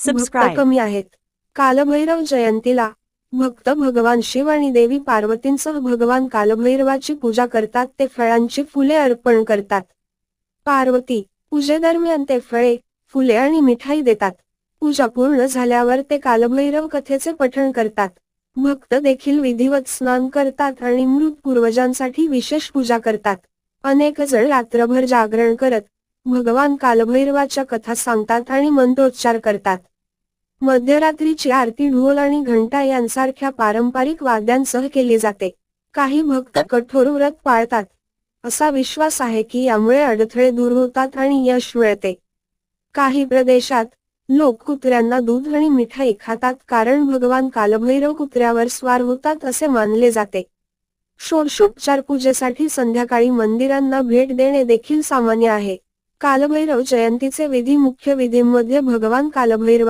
Subscribe. कमी आहेत. कालभैरव जयंतीला भक्त भगवान शिव आणि देवी पार्वतींसह भगवान कालभैरवाची पूजा करतात. ते फळांची फुले अर्पण करतात. पार्वती पूजेदरम्यान ते फळे फुले आणि मिठाई देतात. पूजा पूर्ण झाल्यावर ते कालभैरव कथेचे पठण करतात. भक्त देखील विधिवत स्नान करतात आणि मृत पूर्वजांसाठी विशेष पूजा करतात. अनेक जण रात्रभर जागरण करत भगवान कालभैरवाच्या कथा सांगतात आणि मंत्रोच्चार करतात. मध्यरात्रीची आरती ढोल आणि घंटा यांसारख्या पारंपरिक वाद्यांसह केली जाते. काही भक्त कठोर व्रत पाळतात. असा विश्वास आहे की यामुळे अडथळे दूर होतात आणि यश मिळते. काही प्रदेशात लोक कुत्र्यांना दूध आणि मिठाई खातात कारण भगवान कालभैरव कुत्र्यावर स्वार होतात असे मानले जाते. षोडशोपचार पूजेसाठी संध्याकाळी मंदिरांना भेट देणे देखील सामान्य आहे. कालभैरव जयंतीचे विधी मुख्य विधींमध्ये भगवान कालभैरव